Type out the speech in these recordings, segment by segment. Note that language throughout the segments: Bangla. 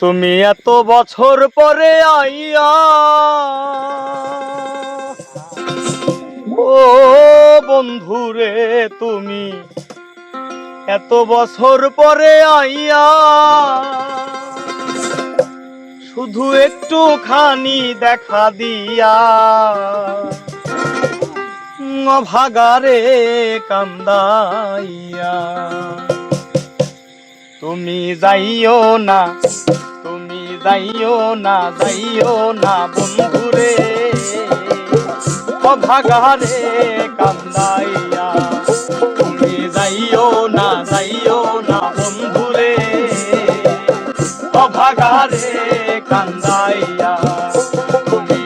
তুমি এত বছর পরে আইয়া ও বন্ধুরে, তুমি এত বছর পরে আইয়া শুধু একটু খানি দেখা দিয়া ভাগারে কান্দাইয়া। তুমি যাইও না যাইও না যাইও না বন্ধুরে। অভাগারে কান্দাইয়া, তুমি যাইও না যাইও না বন্ধুরে। অভাগারে কান্দাইয়া, তুমি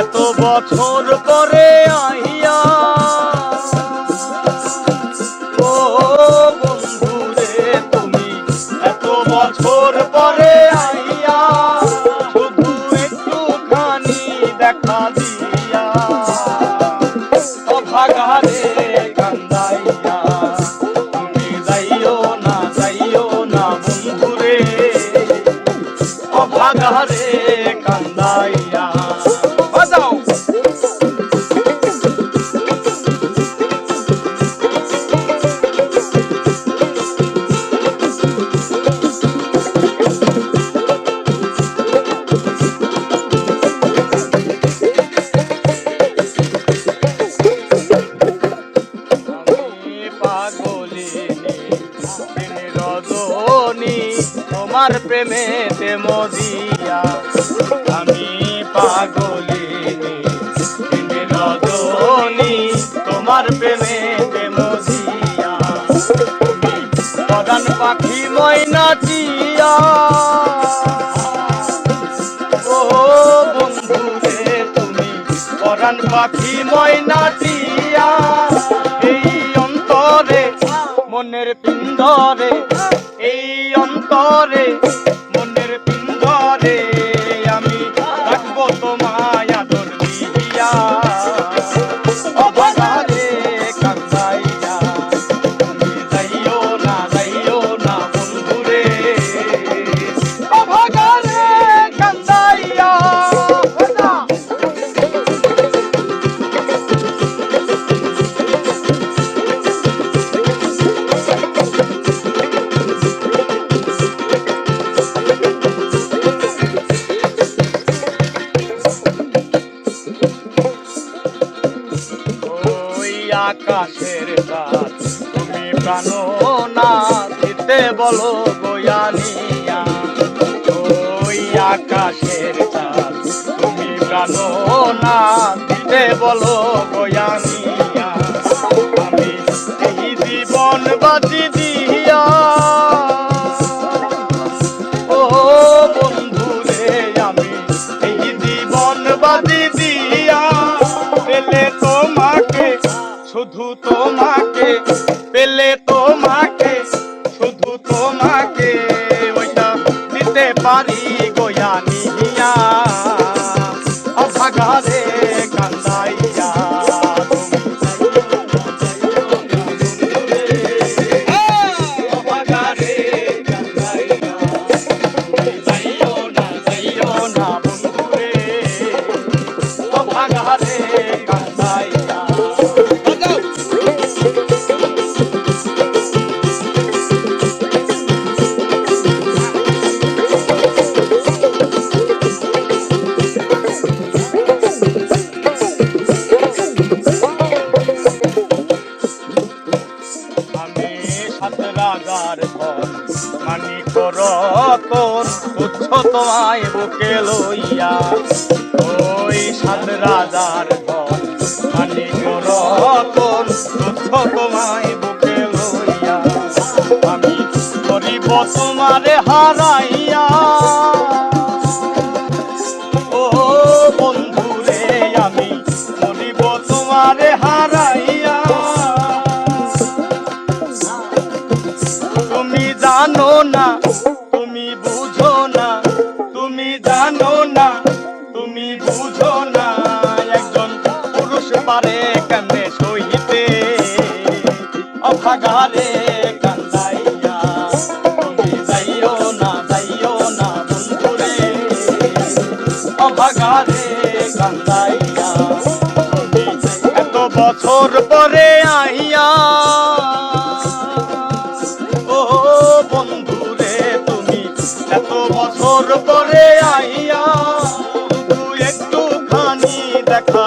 এত বছর কান্দাইয়া রজনী, তোমার প্রেমেতে মদিয়া। আমি পাগলিনী রজনী, তোমার প্রেমেতে মদিয়া। প্রধান পাখি ময়না ও বন্ধু রে তুমি পরাণ পাখি ময়না অন্তরে মনের পিন্দরে এই অন্তরে আকাশের চাঁদ তুমি প্রাণ না দিতে বলো গোয়ানিয়া। ওই আকাশের চাঁদ তুমি প্রাণ না দিতে বলো গোয়ানিয়া। শুধু তোমাকে পেলে তোমাকে শুধু তোমাকে ওইটা দিতে পারি গোয়ানিয়া অভাগারে কান্দাইয়া সাত ঘর। মানি করতন তুচ্ছ তোমায় বুকে লইয়া। ওই সাত রাজার জানো না, তুমি বুঝো না, তুমি জানো না, তুমি বুঝো না, একজন পুরুষ পারে কান্দে সহিতে, অভাগারে কান্দাইয়া, তুমি না কান্দাইয়া এত বছর পরে আইয়া ভোর পরে আইয়া একটু খানি দেখা